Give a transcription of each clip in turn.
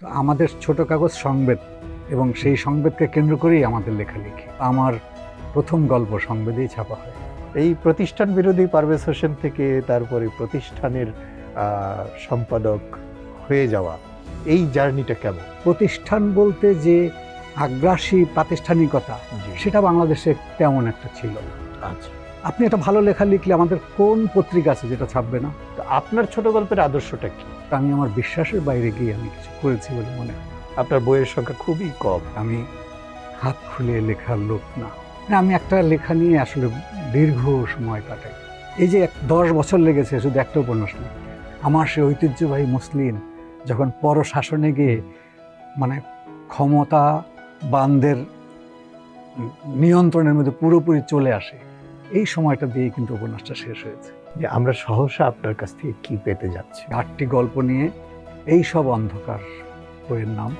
তো আমাদের ছোট কাগজ সংবেদ এবং সেই সংবেদকে কেন্দ্র করেই আমাদের লেখালেখি। আমার প্রথম গল্প সংবেদেই ছাপা হয়। এই প্রতিষ্ঠান বিরোধী পারভেজ হোসেন থেকে তারপরে প্রতিষ্ঠানের সম্পাদক হয়ে যাওয়া এই জার্নিটা কেমন? প্রতিষ্ঠান বলতে যে আগ্রাসী প্রাতিষ্ঠানিকতা সেটা বাংলাদেশে তেমন একটা ছিল আচ্ছা। আপনি একটা ভালো লেখা লিখলে আমাদের কোন পত্রিকা আছে যেটা ছাপবে না? তো আপনার ছোট গল্পের আদর্শটা কি? আমি আমার বিশ্বাসের বাইরে গিয়ে আমি কিছু করেছি বলে মনে হয়। আপনার বইয়ের সংখ্যা খুবই কম। আমি হাত খুলে লেখার লোক না। আমি একটা লেখা নিয়ে আসলে দীর্ঘ সময় কাটাই। এই যে এক- দশ বছর লেগেছে শুধু একটা উপন্যাস লিখতে আমার সে ঐতিহ্যবাহী মুসলিম যখন পর শাসনে গিয়ে মানে ক্ষমতা বানদের নিয়ন্ত্রণের মধ্যে পুরোপুরি চলে আসে এই সময়টা দিয়ে কিন্তু উপন্যাসটা শেষ হয়েছে। যে আমরা সহসা আপনার কাছ থেকে কি পেতে যাচ্ছি? আটটি গল্প নিয়ে এই সব অন্ধকার বইয়ের নাম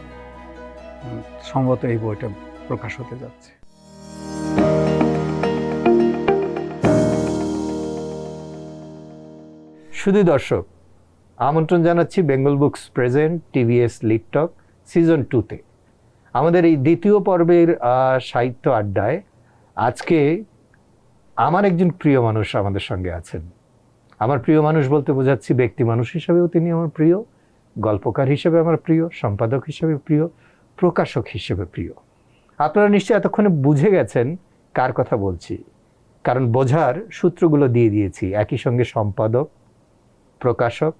সম্ভবত এই বইটা প্রকাশ হতে যাচ্ছে। শুধু দর্শক আমন্ত্রণ জানাচ্ছি Bengal books present TVS lit talk season টুতে আমাদের এই দ্বিতীয় পর্বের আহ, সাহিত্য আড্ডায় আজকে আমার একজন প্রিয় মানুষ আমাদের সঙ্গে আছেন। আমার প্রিয় মানুষ বলতে বোঝাচ্ছি ব্যক্তি মানুষ হিসেবেও তিনি আমার প্রিয়, গল্পকার হিসেবে আমার প্রিয়, সম্পাদক হিসেবে প্রিয়, প্রকাশক হিসেবে প্রিয়। আপনারা নিশ্চয়ই এতক্ষণে বুঝে গেছেন কার কথা বলছি। কারণ বোঝার সূত্রগুলো দিয়ে দিয়েছি। একই সঙ্গে সম্পাদক, প্রকাশক,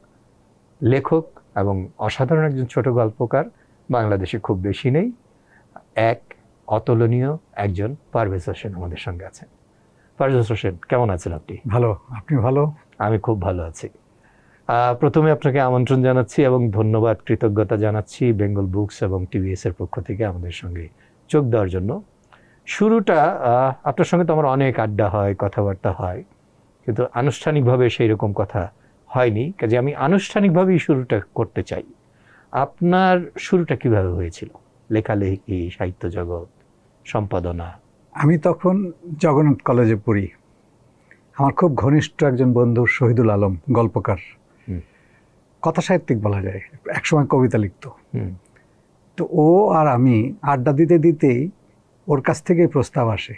লেখক এবং অসাধারণ একজন ছোট গল্পকার বাংলাদেশে খুব বেশি নেই। এক অতুলনীয় একজন পারভেজ হোসেন আমাদের সঙ্গে আছেন। পারভেজ হোসেন কেমন আছেন আপনি? ভালো। আপনি ভালো? আমি খুব ভালো আছি। প্রথমে আপনাকে আমন্ত্রণ জানাচ্ছি এবং ধন্যবাদ কৃতজ্ঞতা জানাচ্ছি বেঙ্গল বুকস এবং টিভিএস এর পক্ষ থেকে আমাদের সঙ্গে যোগ দেওয়ার জন্য। শুরুটা আপনার সঙ্গে তো আমার অনেক আড্ডা হয় কথাবার্তা হয় কিন্তু আনুষ্ঠানিকভাবে সেই রকম কথা হয়নি। কাজে আমি আনুষ্ঠানিকভাবেই শুরুটা করতে চাই। আপনার শুরুটা কীভাবে হয়েছিল? লেখালেখি সাহিত্য জগৎ সম্পাদনা আমি তখন জগন্নাথ কলেজে পড়ি। আমার খুব ঘনিষ্ঠ একজন বন্ধু শহীদুল আলম গল্পকার। কথা সাহিত্যিক বলা যায় একসময় কবিতা লিখত। তো ও আর আমি আড্ডা দিতে দিতেই ওর কাছ থেকেই প্রস্তাব আসে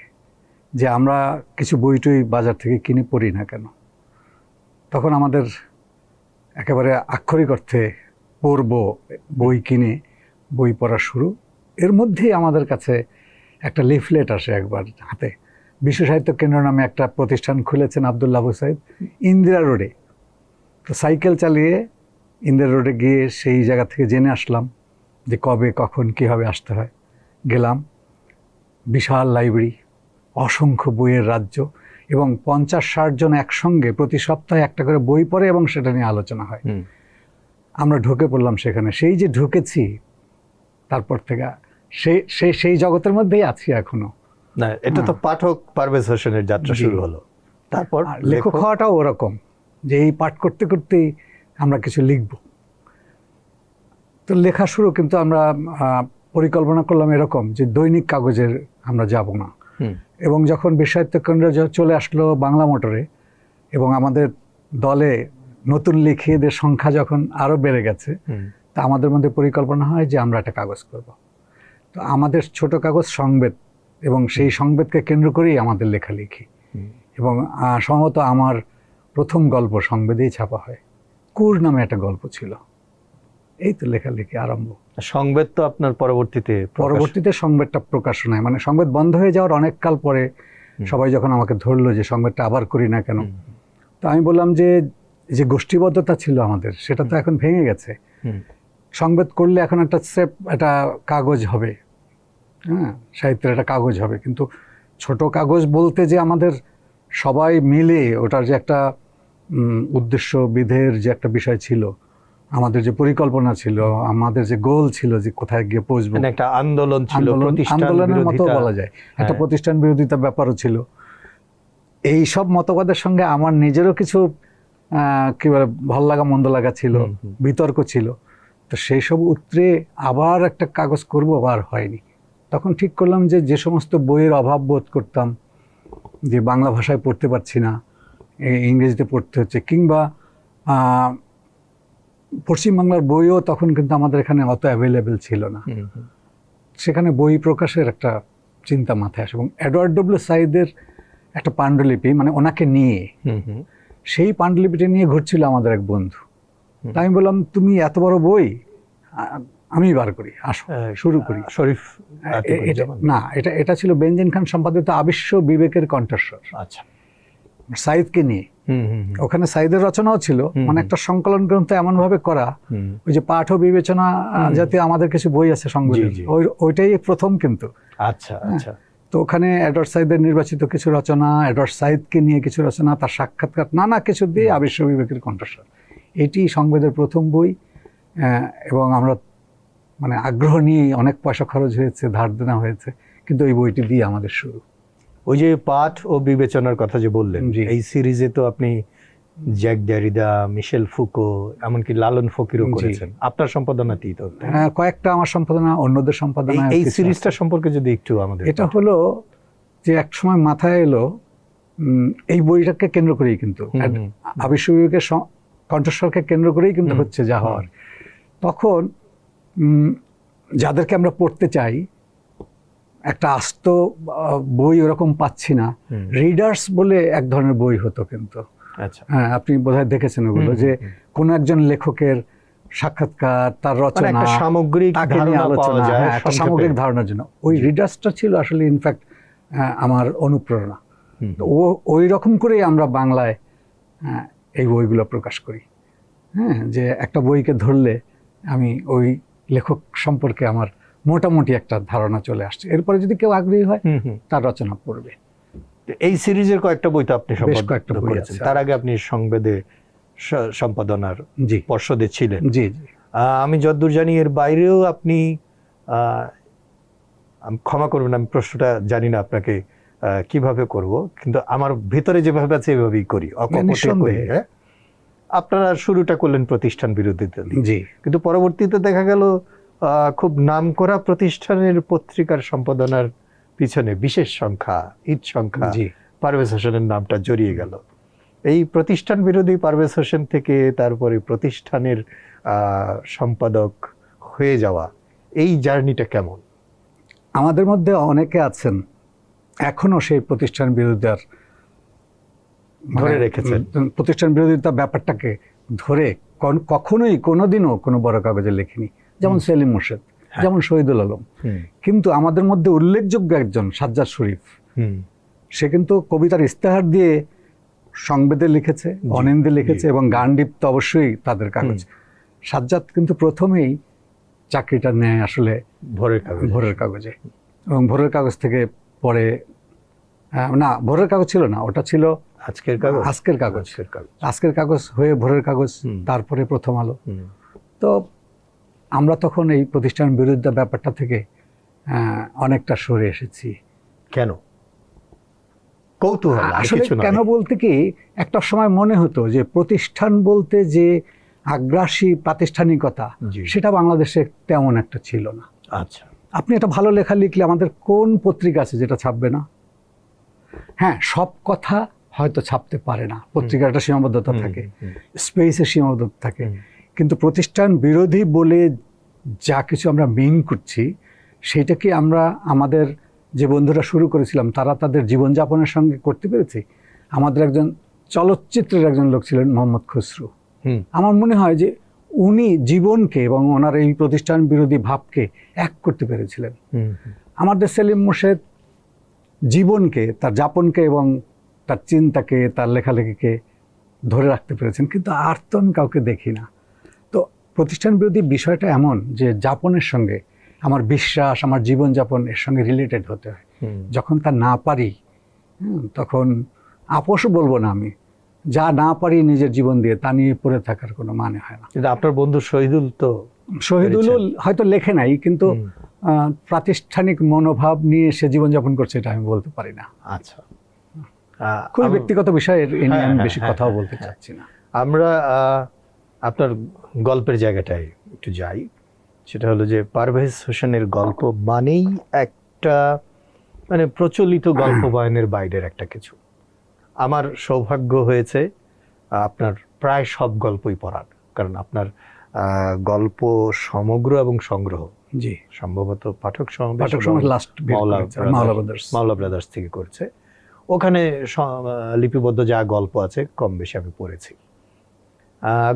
যে আমরা কিছু বই টই বাজার থেকে কিনে পড়ি না কেন? তখন আমাদের একেবারে আক্ষরিক অর্থে পড়ব বই কিনে বই পড়া শুরু। এর মধ্যেই আমাদের কাছে একটা লিফলেট আসে একবার হাতে। বিশ্ব সাহিত্য কেন্দ্র নামে একটা প্রতিষ্ঠান খুলেছেন আবদুল্লাহ আবু সাহেব ইন্দিরা রোডে। তো সাইকেল চালিয়ে ইন্দিরা রোডে গিয়ে সেই জায়গা থেকে জেনে আসলাম যে কবে কখন কীভাবে আসতে হয়। গেলাম বিশাল লাইব্রেরি অসংখ্য বইয়ের রাজ্য এবং পঞ্চাশ ষাট জন একসঙ্গে প্রতি সপ্তাহে একটা করে বই পড়ে এবং সেটা নিয়ে আলোচনা হয়। আমরা ঢুকে পড়লাম সেখানে। সেই যে ঢুকেছি তারপর থেকে সেই সেই জগতের মধ্যেই আছি এখনও। না এটা তো। পাঠক পারভেজ হোসেনের যাত্রা শুরু হলো। তারপর লেখক হওয়াটাও ওরকম যে এই পাঠ করতে করতেই আমরা কিছু লিখব। তো লেখা শুরু কিন্তু আমরা পরিকল্পনা করলাম এরকম যে দৈনিক কাগজের আমরা যাব না। এবং যখন বিশ্বসাহিত্য কেন্দ্র চলে আসলো বাংলা মোটরে এবং আমাদের দলে নতুন লিখিয়েদের সংখ্যা যখন আরও বেড়ে গেছে তা আমাদের মধ্যে পরিকল্পনা হয় যে আমরা একটা কাগজ করব। তো আমাদের ছোট কাগজ সংবেদ এবং সেই সংবেদকে কেন্দ্র করেই আমাদের লেখালেখি। এবং সম্ভবত আমার প্রথম গল্প সংবেদেই ছাপা হয়। কুর নামে একটা গল্প ছিল। এই তো লেখালেখি আরম্ভ। সংবেদ তো আপনার পরবর্তীতে পরবর্তীতে সংবেদটা প্রকাশনায় মানে সংবেদ বন্ধ হয়ে যাওয়ার অনেক কাল পরে সবাই যখন আমাকে ধরলো যে সংবেদটা আবার করি না কেন তো আমি বললাম যে যে গোষ্ঠীবদ্ধতা ছিল আমাদের সেটা তো এখন ভেঙে গেছে। সংবাদ করলে এখন একটা সেপ একটা কাগজ হবে। হ্যাঁ সাহিত্যের একটা কাগজ হবে। কিন্তু ছোট কাগজ বলতে যে আমাদের সবাই মিলে ওটার যে একটা উদ্দেশ্য বিধের যে একটা বিষয় ছিল আমাদের যে পরিকল্পনা ছিল আমাদের যে গোল ছিল যে কোথায় গিয়ে পৌঁছবো। মানে একটা আন্দোলন ছিল আন্দোলনের মতো বলা যায়। একটা হ্যাঁ। প্রতিষ্ঠান বিরোধিতা ব্যাপারও ছিল। এই সব মতবাদের সঙ্গে আমার নিজেরও কিছু আহ, কি বলে ভালো লাগা মন্দ লাগা ছিল। বিতর্ক ছিল। তো সেই সব উত্তরে আবার একটা কাগজ করব আবার হয়নি তখন ঠিক করলাম যে যে সমস্ত বইয়ের অভাব বোধ করতাম যে বাংলা ভাষায় পড়তে পারছি না ইংরেজিতে পড়তে হচ্ছে কিংবা পশ্চিমবাংলার বইও তখন কিন্তু আমাদের এখানে অত অ্যাভেলেবেল ছিল না। সেখানে বই প্রকাশের একটা চিন্তা মাথায় আসে এবং এডওয়ার্ড ডব্লিউ সাইদের একটা পাণ্ডুলিপি মানে ওনাকে নিয়ে হুম, হুম। সেই পাণ্ডুলিপিটা নিয়ে ঘুরছিল আমাদের এক বন্ধু আমি বললাম তুমি এত বড় বই? আমি বার করি আসো শুরু করি। শরীফ। না এটা এটা ছিল বেঞ্জিন খান সম্পাদিত আবিশ্ব বিবেকের কণ্ঠস্বর। আচ্ছা। সাইদকে নিয়ে। ওখানে সাইদের রচনাও ছিল। মানে একটা সংকলন গ্রন্থ এমন ভাবে করা ওই যে পাঠ ও বিবেচনা জাতীয় আমাদের কিছু বই আছে। ওই ওইটাই প্রথম কিন্তু। আচ্ছা আচ্ছা। তো ওখানে এডওয়ার্ড সাইদের নির্বাচিত কিছু রচনা এডওয়ার্ড সাইদকে নিয়ে কিছু রচনা তার সাক্ষাৎকার নানা কিছু দিয়ে আবিশ্ব বিবেকের কণ্ঠস্বর। এটি সংবেদের প্রথম বই এবং আমরা মানে আগ্রহ নিয়ে অনেক পয়সা খরচ হয়েছে ধার দেনা হয়েছে কিন্তু এই বইটি দিয়ে আমাদের শুরু ওই যে পাঠ ও বিবেচনার কথা যে বললেন। এই সিরিজে তো আপনি জ্যাক ড্যারিদা মিশেল ফুকো এমনকি লালন ফকিরও। করেছেন আপনার সম্পাদনাতেই তো না? কয়েকটা আমার সম্পাদনা অন্যদের সম্পাদনা এই সিরিজটা সম্পর্কে যদি একটু আমাদের এটা হলো যে এক সময় মাথায় এলো উম, এই বইটাকে কেন্দ্র করেই কিন্তু হুম, কণ্ঠস্বরকে কেন্দ্র করেই কিন্তু হচ্ছে যা হওয়ার। তখন যাদেরকে আমরা পড়তে চাই একটা আস্ত বই ওরকম পাচ্ছি না। রিডার্স বলে এক ধরনের বই হতো কিন্তু। আচ্ছা। হ্যাঁ আপনি বোধহয় দেখেছেন ওগুলো যে কোনো একজন লেখকের সাক্ষাৎকার তার মানে রচনা সামগ্রিক আলোচনা হ্যাঁ, একটা সামগ্রিক ধারণার জন্য। ওই রিডার্সটা ছিল আসলে ইনফ্যাক্ট আমার অনুপ্রেরণা। ও ওই রকম করেই আমরা বাংলায় এই বইগুলো প্রকাশ করি। হ্যাঁ যে একটা বইকে ধরলে আমি ওই লেখক সম্পর্কে আমার মোটামুটি একটা ধারণা চলে আসছে। এরপরে যদি কেউ আগ্রহী হয়। তার রচনা পড়বে। এই সিরিজের কয়েকটা বই তো আপনি বেশ কয়েকটা বই আছে। তার আগে আপনি সংবেদে সম্পাদনার জি। পর্ষদে ছিলেন। জি জি। আমি যদ্দূর জানি এর বাইরেও আপনি আহ, ক্ষমা করবেন আমি প্রশ্নটা জানি না আপনাকে। কীভাবে করব? কিন্তু আমার ভেতরে যেভাবে আছে এভাবেই করি। অকপটে হ্যাঁ? আপনারা শুরুটা করলেন প্রতিষ্ঠান বিরোধী। জি। কিন্তু পরবর্তীতে দেখা গেল খুব নামকরা প্রতিষ্ঠানের পত্রিকার সম্পাদনার পিছনে বিশেষ সংখ্যা ঈদ সংখ্যা জি। পারভেজ হোসেনের নামটা জড়িয়ে গেল। এই প্রতিষ্ঠান বিরোধী পারভেজ হোসেন থেকে তারপরে প্রতিষ্ঠানের আহ, সম্পাদক হয়ে যাওয়া এই জার্নিটা কেমন? আমাদের মধ্যে অনেকে আছেন। এখনও সেই প্রতিষ্ঠান বিরোধিতার ধরে রেখেছেন। উম, প্রতিষ্ঠান বিরোধিতা ব্যাপারটাকে ধরে কখনোই কোনোদিনও কোনো বড় কাগজে লেখিনি। যেমন সেলিম মোর্শেদ হ্যাঁ। যেমন শহীদুল আলম। কিন্তু আমাদের মধ্যে উল্লেখযোগ্য একজন সাজ্জাদ শরীফ। সে কিন্তু কবিতার ইস্তেহার দিয়ে সংবেদে লিখেছে অনিন্দে লিখেছে এবং গান্ডিপ তো অবশ্যই তাদের কাগজ। সাজ্জাদ কিন্তু প্রথমেই চাকরিটা নেয় আসলে ভোরের কাগজ। ভোরের কাগজে। এবং ভোরের কাগজ থেকে পরে না ভোরের কাগজ ছিল না ওটা ছিল আজকের কাগজ? আজকের কাগজ। আজকের কাগজ। হয়ে ভোরের কাগজ তারপরে প্রথম আলো। তো আমরা তখন এই প্রতিষ্ঠান বিরোধিতা ব্যাপারটা থেকে অনেকটা সরে এসেছি। কেন? কৌতূহল আসলে কেন বলতে কি একটা সময় মনে হতো যে প্রতিষ্ঠান বলতে যে আগ্রাসী প্রাতিষ্ঠানিকতা সেটা বাংলাদেশে তেমন একটা ছিল না। আচ্ছা। আপনি একটা ভালো লেখা লিখলে আমাদের কোন পত্রিকা আছে যেটা ছাপবে না? হ্যাঁ সব কথা হয়তো ছাপতে পারে না। পত্রিকার একটা সীমাবদ্ধতা থাকে। স্পেসের সীমাবদ্ধতা থাকে। কিন্তু প্রতিষ্ঠান বিরোধী বলে যা কিছু আমরা মিন করছি সেটাকে আমরা আমাদের যে বন্ধুরা শুরু করেছিলাম তারা তাদের জীবনযাপনের সঙ্গে করতে পেরেছি। আমাদের একজন চলচ্চিত্রের একজন লোক ছিলেন মোহাম্মদ খসরু। আমার মনে হয় যে উনি জীবনকে এবং ওনার এই প্রতিষ্ঠান বিরোধী ভাবকে এক করতে পেরেছিলেন। আমাদের সেলিম মোর্শেদ জীবনকে তার যাপনকে এবং তার চিন্তাকে তার লেখালেখিকে ধরে রাখতে পেরেছেন কিন্তু আর তো আমি কাউকে দেখি না। তো প্রতিষ্ঠান বিরোধী বিষয়টা এমন যে যাপনের সঙ্গে আমার বিশ্বাস আমার জীবনযাপন এর সঙ্গে রিলেটেড হতে হয়। যখন তা না পারি তখন আপোষও বলব না আমি। যা না পারি নিজের জীবন দিয়ে তা নিয়ে পড়ে থাকার কোনো মানে হয় না। কিন্তু আপনার বন্ধু শহীদুল তো শহীদুল হয়তো লেখে নাই কিন্তু প্রাতিষ্ঠানিক মনোভাব নিয়ে সে জীবনযাপন করছে এটা আমি বলতে পারি না। আচ্ছা। আহ, খুবই ব্যক্তিগত বিষয়ের নিয়ে হ্যাঁ, আমি হ্যাঁ, বেশি হ্যাঁ, কথাও বলতে। চাচ্ছি না। আমরা আপনার গল্পের জায়গাটায় একটু যাই। সেটা হলো যে পারভেজ হোসেনের গল্প মানেই একটা মানে প্রচলিত গল্প বয়নের বাইরের একটা কিছু। আমার সৌভাগ্য হয়েছে আপনার প্রায় সব গল্পই পড়ার। কারণ আপনার আহ, গল্প সমগ্র এবং সংগ্রহ জি। সম্ভবত পাঠক সমাবেশ পাঠক এবং লাস্ট মাওলা মাওলা ব্রাদার্স- ব্রাদার্স মাওলা ব্রাদার্স থেকে করছে। ওখানে লিপিবদ্ধ যা গল্প আছে কম বেশি আমি পড়েছি।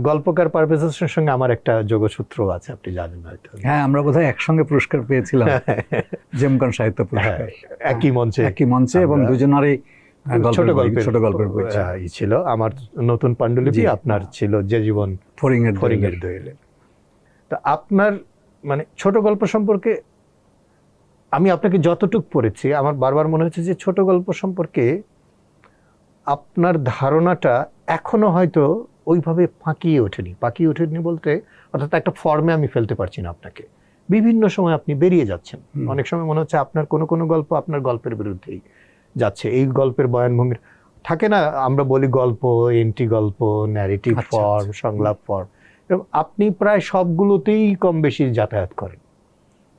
গল্পকার সঙ্গে আমার একটা যোগসূত্র আছে আপনি জানেন হয়তো। হ্যাঁ আমরা বোধহয় একসঙ্গে পুরস্কার পেয়েছিলাম। জেমকন সাহিত্য হ্যাঁ, পুরস্কার একই মঞ্চে একই মঞ্চে এবং দুজনেরই ছোট গল্পের ছোট গল্পের বই ছিল। আমার নতুন পাণ্ডুলিপি আপনার ছিল যে জীবন ফরিংয়ের ফরিংয়ের দোয়েলের। দোয়েলে। তো আপনার মানে ছোট গল্প সম্পর্কে আমি আপনাকে যতটুক পড়েছি আমার বারবার মনে হচ্ছে যে ছোট গল্প সম্পর্কে আপনার ধারণাটা এখনও হয়তো ওইভাবে পাকিয়ে ওঠেনি। পাকিয়ে ওঠেনি বলতে অর্থাৎ একটা ফর্মে আমি ফেলতে পারছি না আপনাকে। বিভিন্ন সময় আপনি বেরিয়ে যাচ্ছেন। অনেক সময় মনে হচ্ছে আপনার কোনো কোনো গল্প আপনার গল্পের বিরুদ্ধেই যাচ্ছে। এই গল্পের বয়ানভঙ্গির থাকে না আমরা বলি গল্প এন্টি গল্প ন্যারেটিভ আচ্ছা, ফর্ম সংলাপ ফর্ম আপনি প্রায় সবগুলোতেই কম বেশি যাতায়াত করেন।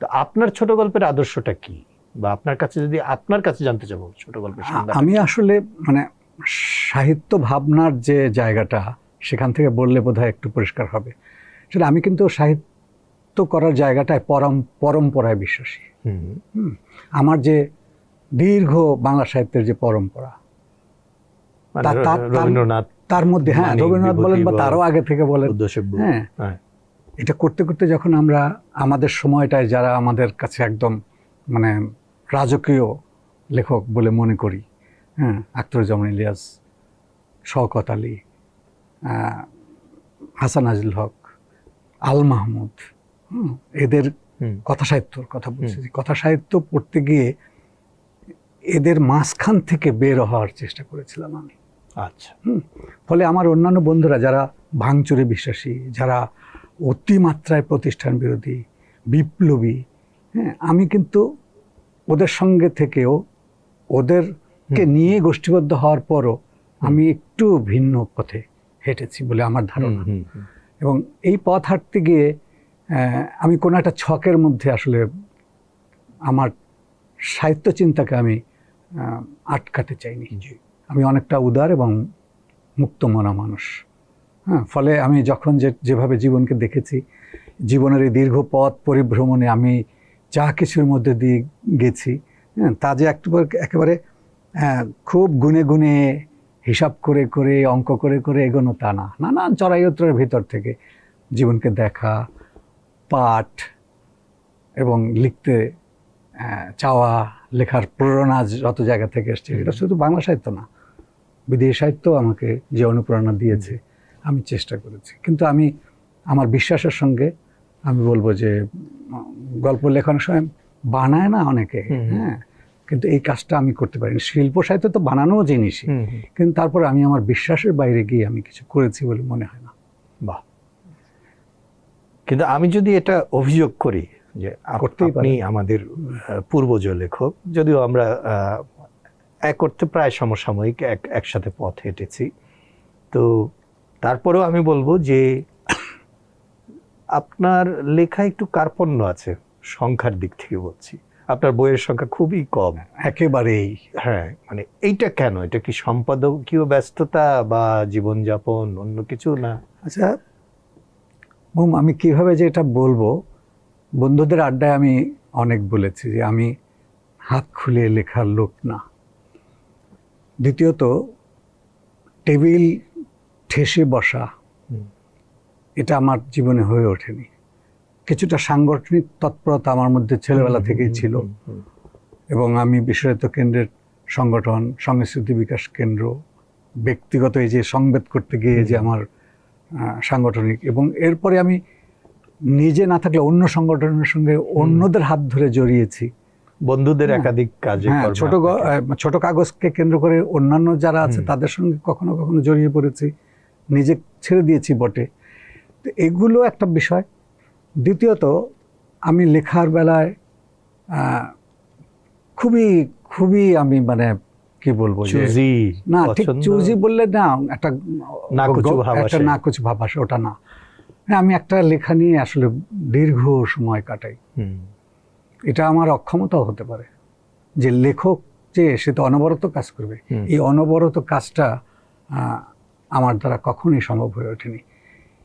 তো আপনার ছোট গল্পের আদর্শটা কি? বা আপনার কাছে যদি আপনার কাছে জানতে চাবো ছোট গল্পের আমি আসলে মানে সাহিত্য ভাবনার যে জায়গাটা সেখান থেকে বললে বোধহয় একটু পরিষ্কার হবে। সেটা আমি কিন্তু সাহিত্য করার জায়গাটায় পরম পরম্পরায় বিশ্বাসী। হুম, আমার যে দীর্ঘ বাংলা সাহিত্যের যে পরম্পরা মানে রবীন্দ্রনাথ তার মধ্যে হ্যাঁ রবীন্দ্রনাথ বলেন বা তারও আগে থেকে বলেন হ্যাঁ হ্যাঁ। এটা করতে করতে যখন আমরা আমাদের সময়টায় যারা আমাদের কাছে একদম মানে রাজকীয় লেখক বলে মনে করি হ্যাঁ আখতারুজ্জামান ইলিয়াস শওকত আলী হাসান আজিল হক আল মাহমুদ হুম, এদের কথা সাহিত্যর কথা বলছি। কথা সাহিত্য পড়তে গিয়ে এদের মাঝখান থেকে বের হওয়ার চেষ্টা করেছিলাম আমি। আচ্ছা ফলে আমার অন্যান্য বন্ধুরা যারা ভাঙচুরে বিশ্বাসী যারা অতিমাত্রায় প্রতিষ্ঠান বিরোধী বিপ্লবী হ্যাঁ আমি কিন্তু ওদের সঙ্গে থেকেও ওদেরকে নিয়ে গোষ্ঠীবদ্ধ হওয়ার পরও আমি একটু ভিন্ন পথে হেঁটেছি বলে আমার ধারণা। এবং এই পথ হাঁটতে গিয়ে আমি কোনো একটা ছকের মধ্যে আসলে আমার সাহিত্য চিন্তাকে আমি আটকাতে চাইনি। আমি অনেকটা উদার এবং মুক্ত মনা মানুষ। হ্যাঁ ফলে আমি যখন যে যেভাবে জীবনকে দেখেছি জীবনের এই দীর্ঘ পথ পরিভ্রমণে আমি যা কিছুর মধ্যে দিয়ে গেছি হ্যাঁ তা যে একটু একেবারে আহ, খুব গুনে গুনে হিসাব করে করে অঙ্ক করে করে এগোনো তা না। নানান চড়াইত্রের ভিতর থেকে জীবনকে দেখা পাঠ এবং লিখতে চাওয়া লেখার প্রেরণা যত জায়গা থেকে এসছে এটা শুধু বাংলা সাহিত্য না বিদেশি সাহিত্য আমাকে যে অনুপ্রেরণা দিয়েছে আমি চেষ্টা করেছি। কিন্তু আমি আমার বিশ্বাসের সঙ্গে আমি বলব যে গল্প লেখানোর সময় বানায় না অনেকে। হ্যাঁ? কিন্তু এই কাজটা আমি করতে পারিনি। শিল্প সাহিত্য তো বানানোও জিনিসই। কিন্তু তারপর আমি আমার বিশ্বাসের বাইরে গিয়ে আমি কিছু করেছি বলে মনে হয় না। বাহ। কিন্তু আমি যদি এটা অভিযোগ করি যে আপ- আপনি আমাদের পূর্বজ লেখক যদিও আমরা এক করতে প্রায় সমসাময়িক এক একসাথে পথ হেঁটেছি। তো তারপরেও আমি বলব যে আপনার লেখা একটু কার্পণ্য আছে সংখ্যার দিক থেকে বলছি। আপনার বইয়ের সংখ্যা খুবই কম। একেবারেই। হ্যাঁ মানে এইটা কেন? এটা কি সম্পাদকীয় ব্যস্ততা বা জীবনযাপন অন্য কিছু না? আচ্ছা মোম আমি কীভাবে যে এটা বলব? বন্ধুদের আড্ডায় আমি অনেক বলেছি যে আমি হাত খুলে লেখার লোক না। দ্বিতীয়ত টেবিল ঠেসে বসা এটা আমার জীবনে হয়ে ওঠেনি। কিছুটা সাংগঠনিক তৎপরতা আমার মধ্যে ছেলেবেলা থেকেই ছিল। এবং আমি বিশ্বসাহিত্য কেন্দ্রের সংগঠন সংস্কৃতি বিকাশ কেন্দ্র ব্যক্তিগত এই যে সংবেদ করতে গিয়ে যে আমার সাংগঠনিক এবং এরপরে আমি নিজে না থাকলে অন্য সংগঠনের সঙ্গে অন্যদের হাত ধরে জড়িয়েছি। বন্ধুদের হ্যাঁ। একাধিক কাজে হ্যাঁ ছোট ছোট কাগজকে কেন্দ্র করে অন্যান্য যারা আছে তাদের সঙ্গে কখনো কখনো জড়িয়ে পড়েছি নিজে ছেড়ে দিয়েছি বটে। তো এগুলো একটা বিষয়। দ্বিতীয়ত আমি লেখার বেলায় খুবই খুবই আমি মানে কি বলব না ঠিক? চুজি বললে না একটা একটা। নাকুচু ভাব আসে ওটা না। হ্যাঁ, আমি একটা লেখা নিয়ে আসলে দীর্ঘ সময় কাটাই। হুম, এটা আমার অক্ষমতাও হতে পারে। যে লেখক যে সে তো অনবরত কাজ করবে। এই অনবরত কাজটা আমার দ্বারা কখনোই সম্ভব হয়ে ওঠেনি।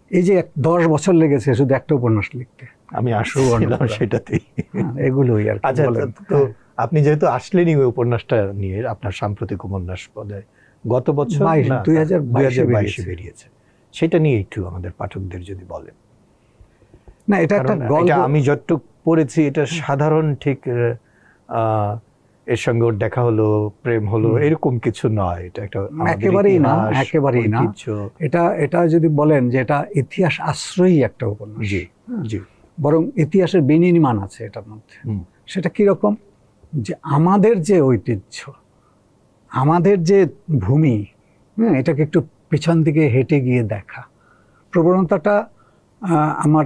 এই যে এক- দশ বছর লেগেছে শুধু একটা উপন্যাস লিখতে। আমি সুবর্ণপুরা। সেটাতেই। হ্যাঁ, এগুলোই আর আচ্ছা তো আপনি যেহেতু আসলেনই ওই উপন্যাসটা নিয়ে আপনার সাম্প্রতিক উপন্যাস বলে গত বছর দুই হাজার 2022 এ 2022 এ বেরিয়েছে। সেটা নিয়ে একটু আমাদের পাঠকদের যদি বলেন। না এটা একটা আমি যতটুক পড়েছি এটা সাধারণ ঠিক এর সঙ্গে ওর দেখা হলো প্রেম হলো এরকম কিছু নয়। এটা একটা একেবারেই না, একেবারেই না। এটা এটা যদি বলেন যে এটা ইতিহাস আশ্রয়ী একটা উপন্যাস। জি জি। বরং ইতিহাসের বিনির্মাণ আছে এটার মধ্যে। সেটা কীরকম? যে আমাদের যে ঐতিহ্য আমাদের যে ভূমি হ্যাঁ এটাকে একটু পেছন দিকে হেঁটে গিয়ে দেখা। প্রবণতাটা আহ, আমার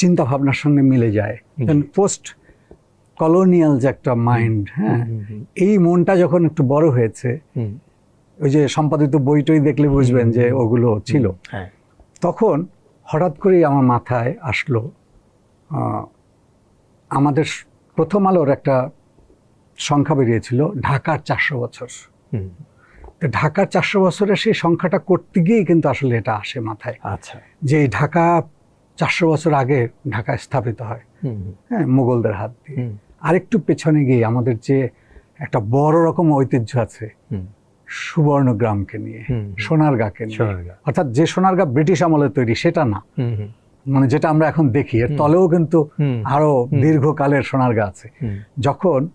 চিন্তা ভাবনার সঙ্গে মিলে যায়। পোস্ট কলোনিয়াল যে একটা মাইন্ড হ্যাঁ এই মনটা যখন একটু বড় হয়েছে ওই যে সম্পাদিত বইটই দেখলে বুঝবেন যে ওগুলো ছিল। হ্যাঁ। তখন হঠাৎ করেই আমার মাথায় আসলো আমাদের প্রথম আলোর একটা সংখ্যা বেরিয়েছিল ঢাকার চারশো বছর। ঢাকার চারশো বছরের সেই সংখ্যাটা করতে গিয়েই কিন্তু আসলে এটা আসে মাথায়। আচ্ছা। যে ঢাকা চারশো বছর আগে ঢাকায় স্থাপিত হয়। হ্যাঁ মুঘলদের হাত দিয়ে। আরেকটু পেছনে গিয়ে আমাদের যে একটা বড় রকম ঐতিহ্য আছে সুবর্ণ গ্রামকে নিয়ে সোনারগাঁকে নিয়ে। অর্থাৎ যে সোনারগাঁ ব্রিটিশ আমলে তৈরি সেটা না। মানে যেটা আমরা এখন দেখি এর তলেও কিন্তু আরও। দীর্ঘকালের সোনারগাঁ আছে। যখন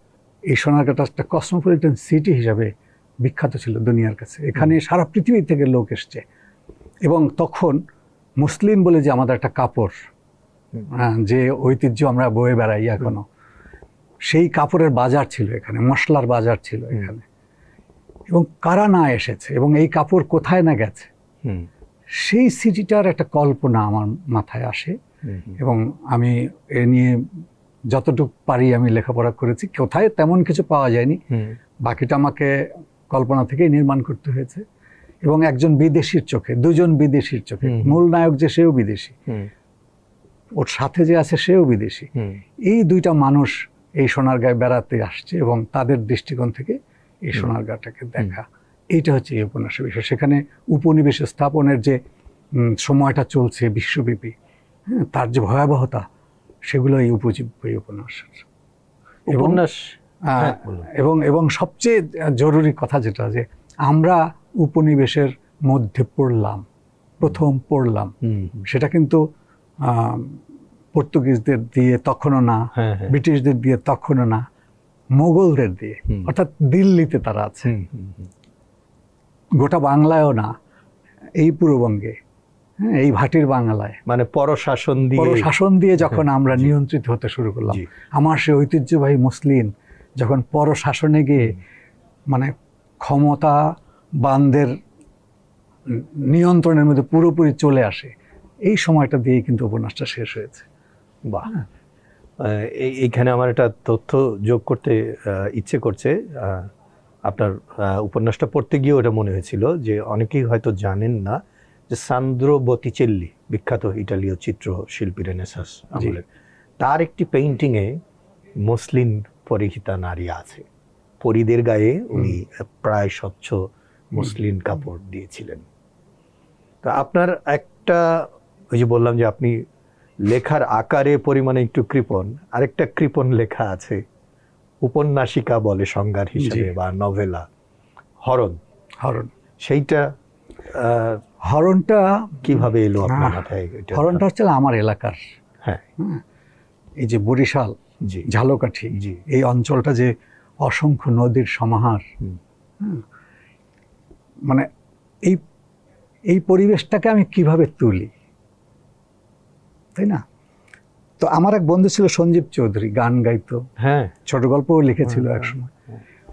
এই সোনারগাঁটা একটা কসমোপলিটন সিটি হিসাবে বিখ্যাত ছিল দুনিয়ার কাছে এখানে সারা পৃথিবী থেকে লোক এসছে। এবং তখন মুসলিম বলে যে আমাদের একটা কাপড় হ্যাঁ, যে ঐতিহ্য আমরা বয়ে বেড়াই এখনও সেই কাপড়ের বাজার ছিল এখানে মশলার বাজার ছিল এখানে। এবং কারা না এসেছে এবং এই কাপড় কোথায় না গেছে সেই সিটিটার একটা কল্পনা আমার মাথায় আসে। এবং আমি এ নিয়ে যতটুকু পারি আমি লেখাপড়া করেছি কোথায় তেমন কিছু পাওয়া যায়নি। বাকিটা আমাকে কল্পনা থেকেই নির্মাণ করতে হয়েছে। এবং একজন বিদেশির চোখে দুজন বিদেশির চোখে। মূল নায়ক যে সেও বিদেশি। ওর সাথে যে আছে সেও বিদেশি। এই দুইটা মানুষ এই সোনারগাঁয়ে বেড়াতে আসছে এবং তাদের দৃষ্টিকোণ থেকে এই। সোনারগাঁটাকে দেখা। এইটা হচ্ছে এই উপন্যাসের বিষয়। সেখানে উপনিবেশ স্থাপনের যে সময়টা চলছে বিশ্বব্যাপী হ্যাঁ, তার যে ভয়াবহতা সেগুলো এই উপজীব্য এই উপন্যাসের। উপন্যাস? হ্যাঁ। এবং এবং সবচেয়ে জরুরি কথা যেটা যে আমরা উপনিবেশের মধ্যে পড়লাম প্রথম পড়লাম। সেটা কিন্তু পর্তুগিজদের দিয়ে তখনও না হ্যাঁ হ্যাঁ। ব্রিটিশদের দিয়ে তখনও না মোগলদের দিয়ে অর্থাৎ দিল্লিতে তারা আছে। গোটা বাংলায়ও না এই পূর্ববঙ্গে হ্যাঁ, এই ভাটির বাংলায়। মানে পরশাসন দিয়ে। শাসন দিয়ে যখন আমরা নিয়ন্ত্রিত হতে শুরু করলাম। আমার সে ঐতিহ্যবাহী মুসলিম যখন পর শাসনে গিয়ে মানে ক্ষমতা বানদের নিয়ন্ত্রণের মধ্যে পুরোপুরি চলে আসে। এই সময়টা দিয়েই কিন্তু উপন্যাসটা শেষ হয়েছে। বাহ। এই- এইখানে আমার একটা তথ্য যোগ করতে ইচ্ছে করছে। আপনার উপন্যাসটা পড়তে গিয়ে ওটা মনে হয়েছিল যে অনেকেই হয়তো জানেন না যে সান্দ্রো বতিচেল্লি বিখ্যাত ইটালীয় চিত্র শিল্পী রেনেসাস তার একটি পেইন্টিংয়ে মুসলিম পরিহিতা নারী আছে। পরিদের গায়ে উনি প্রায় স্বচ্ছ মুসলিম কাপড় দিয়েছিলেন। তা আপনার একটা ওই যে বললাম যে আপনি লেখার আকারে পরিমাণে একটু কৃপণ আরেকটা কৃপণ লেখা আছে উপন্যাসিকা বলে সংজ্ঞার হিসেবে বা নভেলা হরণ। হরণ। সেইটা হরণটা কীভাবে এলো আপনার মাথায়? হরণটা হচ্ছে আমার এলাকার। হ্যাঁ। এই যে বরিশাল জি। ঝালকাঠি জি। এই অঞ্চলটা যে অসংখ্য নদীর সমাহার। মানে এই এই পরিবেশটাকে আমি কীভাবে তুলি? তাই না? তো আমার এক বন্ধু ছিল সঞ্জীব চৌধুরী গান গাইতো। হ্যাঁ। ছোট গল্পও লিখেছিল হ্যাঁ, একসময়।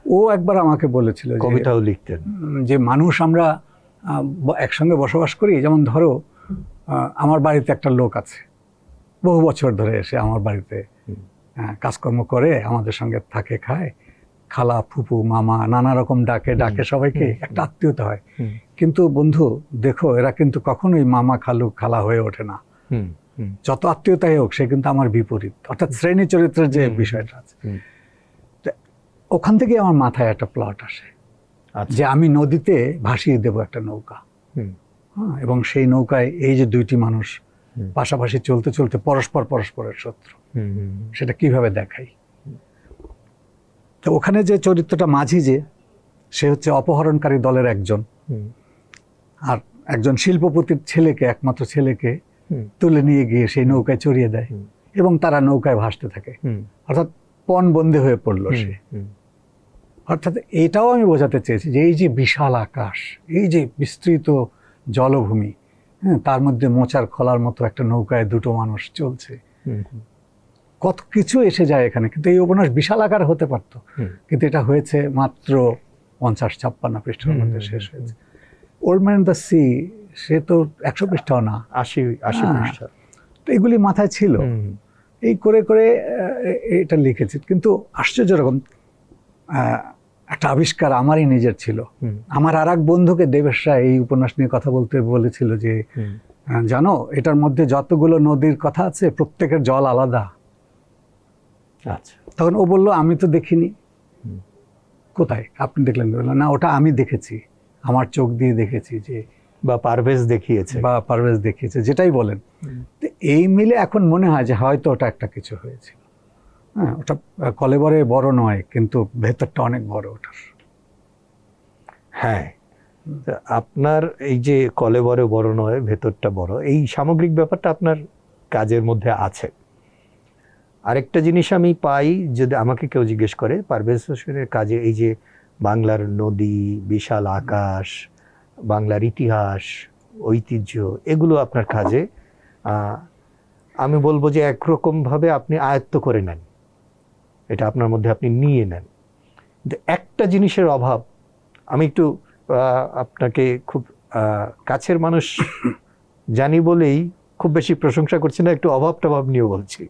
ও একবার আমাকে বলেছিল যে কবিতাও লিখতেন। যে মানুষ আমরা একসঙ্গে বসবাস করি যেমন ধরো আমার বাড়িতে একটা লোক আছে। বহু বছর ধরে এসে আমার বাড়িতে। কাজকর্ম করে আমাদের সঙ্গে থাকে খায়। খালা ফুপু মামা নানা রকম ডাকে ডাকে সবাইকে একটা আত্মীয়তা হয়। কিন্তু বন্ধু দেখো এরা কিন্তু কখনোই মামা খালু খালা হয়ে ওঠে না। যত আত্মীয়তাই হোক সে কিন্তু আমার বিপরীত। অর্থাৎ শ্রেণি চরিত্রের যে বিষয়টা আছে। ওখান থেকে আমার মাথায় একটা প্লট আসে। আচ্ছা। যে আমি নদীতে ভাসিয়ে দেব একটা নৌকা। হুম, হ্যাঁ, এবং সেই নৌকায় এই যে দুইটি মানুষ পাশাপাশি চলতে চলতে পরস্পর পরস্পরের শত্রু। সেটা কীভাবে দেখাই? তো ওখানে যে চরিত্রটা মাঝি যে সে হচ্ছে অপহরণকারী দলের একজন। আর একজন শিল্পপতির ছেলেকে একমাত্র ছেলেকে তুলে নিয়ে গিয়ে সেই নৌকায় চড়িয়ে দেয় এবং তারা নৌকায় ভাসতে থাকে। অর্থাৎ পণ বন্দী হয়ে পড়ল সে। অর্থাৎ এটাও আমি বোঝাতে চেয়েছি যে এই যে বিশাল আকাশ এই যে বিস্তৃত জলভূমি হ্যাঁ তার মধ্যে মোচার খোলার মতো একটা নৌকায় দুটো মানুষ চলছে। কত কিছু এসে যায় এখানে। কিন্তু এই উপন্যাস বিশাল আকার হতে পারত। কিন্তু এটা হয়েছে মাত্র পঞ্চাশ ছাপ্পান্ন পৃষ্ঠার মধ্যে শেষ হয়েছে। ওল্ড ম্যান দ্য সি সে তো একশো পৃষ্ঠাও না। আশি আশি হ্যাঁ। পৃষ্ঠা। তো এগুলি মাথায় ছিল। এই করে করে এটা লিখেছি। কিন্তু আশ্চর্য রকম আহ, একটা আবিষ্কার আমারই নিজের ছিল। আমার আর এক বন্ধুকে দেবেশ রায় এই উপন্যাস নিয়ে কথা বলতে বলেছিল যে জানো এটার মধ্যে যতগুলো নদীর কথা আছে প্রত্যেকের জল আলাদা। আচ্ছা। তখন ও বলল আমি তো দেখিনি। কোথায়? আপনি দেখলেন? বললাম, না ওটা আমি দেখেছি। আমার চোখ দিয়ে দেখেছি যে বা পারভেজ দেখিয়েছে। বা পারভেজ দেখিয়েছে যেটাই বলেন। তো এই মিলে এখন মনে হয় যে হয়তো ওটা একটা কিছু হয়েছিল হ্যাঁ ওটা কলেবরে বড় নয় কিন্তু ভেতরটা অনেক বড় ওটার। হ্যাঁ। আপনার এই যে কলেবরে বড় নয় ভেতরটা বড় এই সামগ্রিক ব্যাপারটা আপনার কাজের মধ্যে আছে? আরেকটা জিনিস আমি পাই যদি আমাকে কেউ জিজ্ঞেস করে, পারভেজ হোসেনের কাজে এই যে বাংলার নদী, বিশাল আকাশ, বাংলার ইতিহাস, ঐতিহ্য, এগুলো আপনার কাজে আমি বলব যে একরকমভাবে আপনি আয়ত্ত করে নেন। এটা আপনার মধ্যে আপনি নিয়ে নেন। কিন্তু একটা জিনিসের অভাব, আমি একটু আপনাকে খুব কাছের মানুষ জানি বলেই খুব বেশি প্রশংসা করছি না, একটু অভাব টভাব নিয়েও বলছি।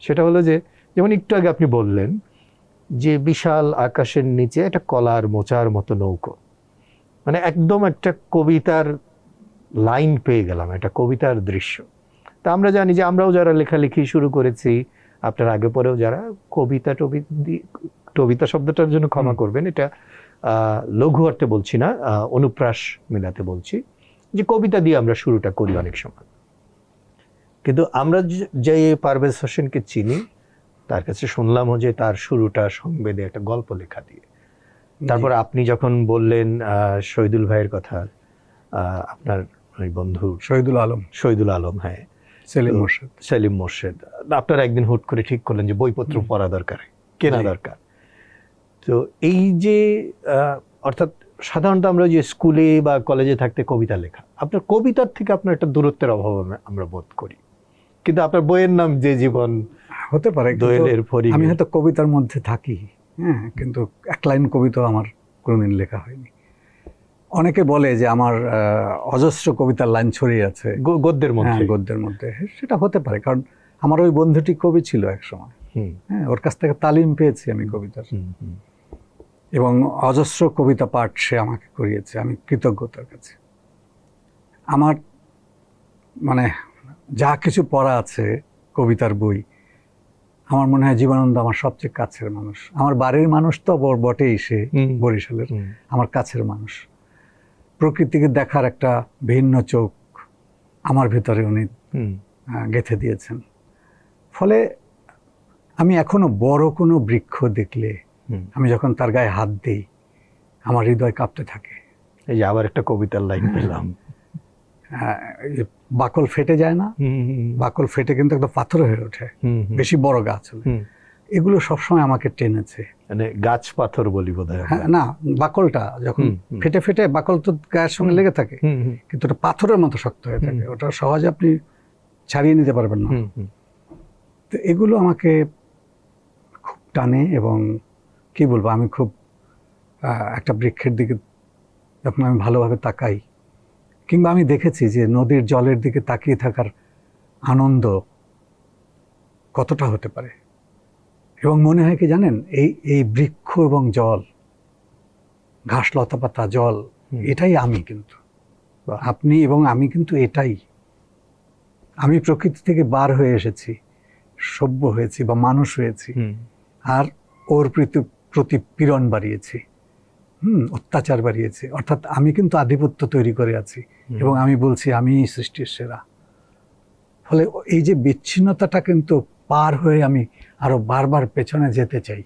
সেটা হলো যে যেমন একটু আগে আপনি বললেন যে বিশাল আকাশের নিচে একটা কলার মোচার মতো নৌকো। মানে একদম একটা কবিতার লাইন পেয়ে গেলাম একটা কবিতার দৃশ্য। তা আমরা জানি যে আমরাও যারা লেখালেখি শুরু করেছি আপনার আগে পরেও যারা কবিতা টবিতা দি- কবিতা শব্দটার জন্য ক্ষমা করবেন এটা আহ, লঘু অর্থে বলছি না অনুপ্রাস মেলাতে বলছি যে কবিতা দিয়ে আমরা শুরুটা করি অনেক সময়। কিন্তু আমরা যে- পারভেজ হোসেনকে চিনি তার কাছে শুনলামও যে তার শুরুটা সংবেদে একটা গল্প লেখা দিয়ে। তারপর আপনি যখন বললেন আহ, শহীদুল ভাইয়ের কথা আহ, আপনার ওই বন্ধু শহীদুল আলম। শহীদুল আলম হ্যাঁ। সেলিম মোর্শেদ। সেলিম মোর্শেদ। আপনারা একদিন হুট করে ঠিক করলেন যে বইপত্র পড়া দরকার কেনা দরকার। তো এই যে অর্থাৎ সাধারণত আমরা যে স্কুলে বা কলেজে থাকতে কবিতা লেখা আপনার কবিতার থেকে আপনার একটা দূরত্বের অভাব আমরা বোধ করি। কিন্তু আপনার বইয়ের নাম যে জীবন? হতে পারে দোয়েলের আমি হয়তো কবিতার মধ্যে থাকি হ্যাঁ কিন্তু এক লাইন কবিতা আমার কোনোদিন লেখা হয়নি। অনেকে বলে যে আমার অজস্র কবিতার লাইন ছড়িয়ে আছে। গদ্যের হ্যাঁ মধ্যে গদ্যের মধ্যে। সেটা হতে পারে কারণ আমার ওই বন্ধুটি কবি ছিল এক সময়। হ্যাঁ ওর কাছ থেকে তালিম পেয়েছি আমি কবিতার। এবং অজস্র কবিতা পাঠ সে আমাকে করিয়েছে আমি কৃতজ্ঞতার কাছে। আমার মানে যা কিছু পড়া আছে কবিতার বই আমার মনে হয় জীবনানন্দ আমার সবচেয়ে কাছের মানুষ। আমার বাড়ির মানুষ তো বটেই সে বরিশালের। আমার কাছের মানুষ। প্রকৃতিকে দেখার একটা ভিন্ন চোখ আমার ভিতরে উনি গেঁথে দিয়েছেন। ফলে আমি এখনও বড় কোনো বৃক্ষ দেখলে আমি যখন তার গায়ে হাত দিই আমার হৃদয় কাঁপতে থাকে। এই যে আবার একটা কবিতার লাইন পেলাম। আহ, এই যে বাকল ফেটে যায় না। হুম, হুম, বাকল ফেটে কিন্তু একদম পাথর হয়ে ওঠে। বেশি বড় গাছ হলে। এগুলো সবসময় আমাকে টেনেছে। মানে গাছ পাথর বলি বোধ হয় না বাকলটা যখন। ফেটে ফেটে বাকল তো গায়ের সঙ্গে লেগে থাকে। কিন্তু ওটা পাথরের মতো শক্ত হয়ে থাকে। ওটা সহজে আপনি ছাড়িয়ে নিতে পারবেন না। হুম, হুম, তো এগুলো আমাকে খুব টানে এবং কি বলব আমি খুব একটা বৃক্ষের দিকে যখন আমি ভালোভাবে তাকাই কিংবা আমি দেখেছি যে নদীর জলের দিকে তাকিয়ে থাকার আনন্দ কতটা হতে পারে? এবং মনে হয় কি জানেন এই এই বৃক্ষ এবং জল ঘাস লতাপাতা জল এটাই আমি কিন্তু। আপনি এবং আমি কিন্তু এটাই। আমি প্রকৃতি থেকে বার হয়ে এসেছি সভ্য হয়েছি বা মানুষ হয়েছি। আর ওর প্রতি প্রতি পীড়ন বাড়িয়েছি। হুম অত্যাচার বাড়িয়েছে। অর্থাৎ আমি কিন্তু আধিপত্য তৈরি করে আছি এবং আমি বলছি আমি সৃষ্টির সেরা। ফলে এই যে বিচ্ছিন্নতাটা কিন্তু পার হয়ে আমি আরও বারবার পেছনে যেতে চাই।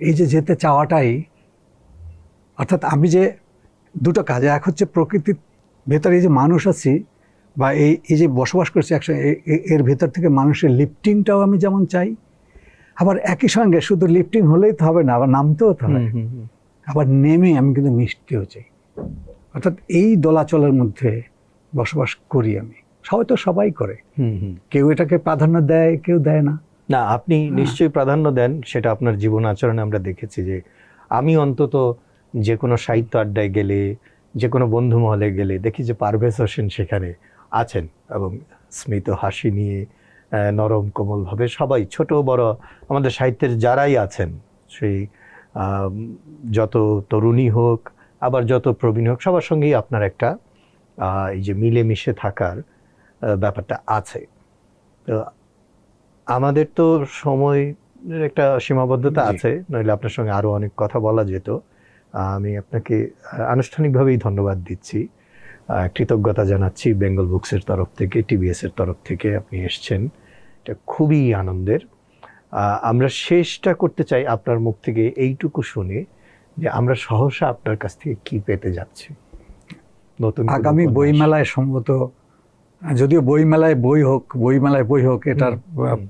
এই যে যেতে চাওয়াটাই অর্থাৎ আমি যে দুটো কাজে এক হচ্ছে প্রকৃতির ভেতরে এই যে মানুষ আছি বা এই এই যে বসবাস করছি একসঙ্গে এর ভেতর থেকে মানুষের লিফটিংটাও আমি যেমন চাই আবার একই সঙ্গে শুধু লিফটিং হলেই তো হবে না আবার নামতেও তো হবে। হুম, হুম, হুম। আবার নেমে আমি কিন্তু মিষ্টিও চাই অর্থাৎ এই দোলাচলের মধ্যে বসবাস করি আমি সবাই তো সবাই করে। কেউ এটাকে প্রাধান্য দেয় কেউ দেয় না না আপনি হ্যাঁ। নিশ্চয়ই প্রাধান্য দেন সেটা আপনার জীবন আচরণে আমরা দেখেছি যে আমি অন্তত যে কোনো সাহিত্য আড্ডায় গেলে যে কোনো বন্ধু মহলে গেলে দেখি যে পারভেজ হোসেন সেখানে আছেন এবং স্মিত হাসি নিয়ে নরম কোমলভাবে সবাই ছোট বড় আমাদের সাহিত্যের যারাই আছেন সেই যত তরুণী হোক আবার যত প্রবীণ হোক সবার সঙ্গেই আপনার একটা এই যে মিলেমিশে থাকার ব্যাপারটা আছে। তো আমাদের তো সময় একটা সীমাবদ্ধতা আছে নইলে আপনার সঙ্গে আরও অনেক কথা বলা যেত। আমি আপনাকে আনুষ্ঠানিকভাবেই ধন্যবাদ দিচ্ছি। কৃতজ্ঞতা জানাচ্ছি বেঙ্গল বুকসের তরফ থেকে টিবিএস এর তরফ থেকে আপনি এসছেন। এটা খুবই আনন্দের। আমরা শেষটা করতে চাই আপনার মুখ থেকে এইটুকু শুনে যে আমরা সহসা আপনার কাছ থেকে কি পেতে যাচ্ছি। নতুন আগামী। বইমেলায় সম্ভবত যদিও বইমেলায় বই হোক বইমেলায় বই হোক এটার।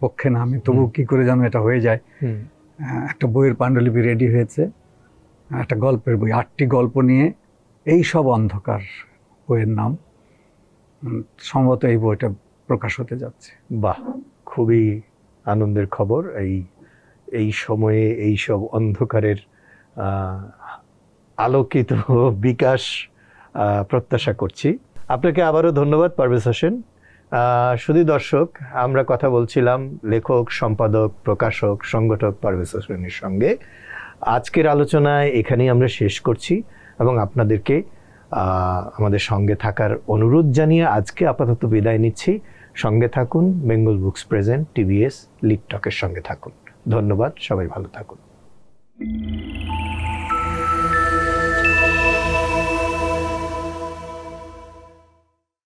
পক্ষে না আমি তবু কি করে যেন এটা হয়ে যায়। একটা বইয়ের পাণ্ডুলিপি রেডি হয়েছে একটা গল্পের বই আটটি গল্প নিয়ে এই সব অন্ধকার বইয়ের নাম সম্ভবত এই বইটা প্রকাশ হতে যাচ্ছে। বাহ খুবই আনন্দের খবর, এই এই সময়ে এই সব অন্ধকারের আলোকিত বিকাশ প্রত্যাশা করছি। আপনাকে আবারও ধন্যবাদ, পারভেজ হোসেন। শুধু দর্শক, আমরা কথা বলছিলাম লেখক, সম্পাদক, প্রকাশক, সংগঠক পারভেজ হোসেনের সঙ্গে। আজকের আলোচনায় এখানেই আমরা শেষ করছি এবং আপনাদেরকে আমাদের সঙ্গে থাকার অনুরোধ জানিয়ে আজকে আপাতত বিদায় নিচ্ছি। সঙ্গে থাকুন। Bengal books present TVS lit টকের সঙ্গে থাকুন। ধন্যবাদ সবাই ভালো থাকুন।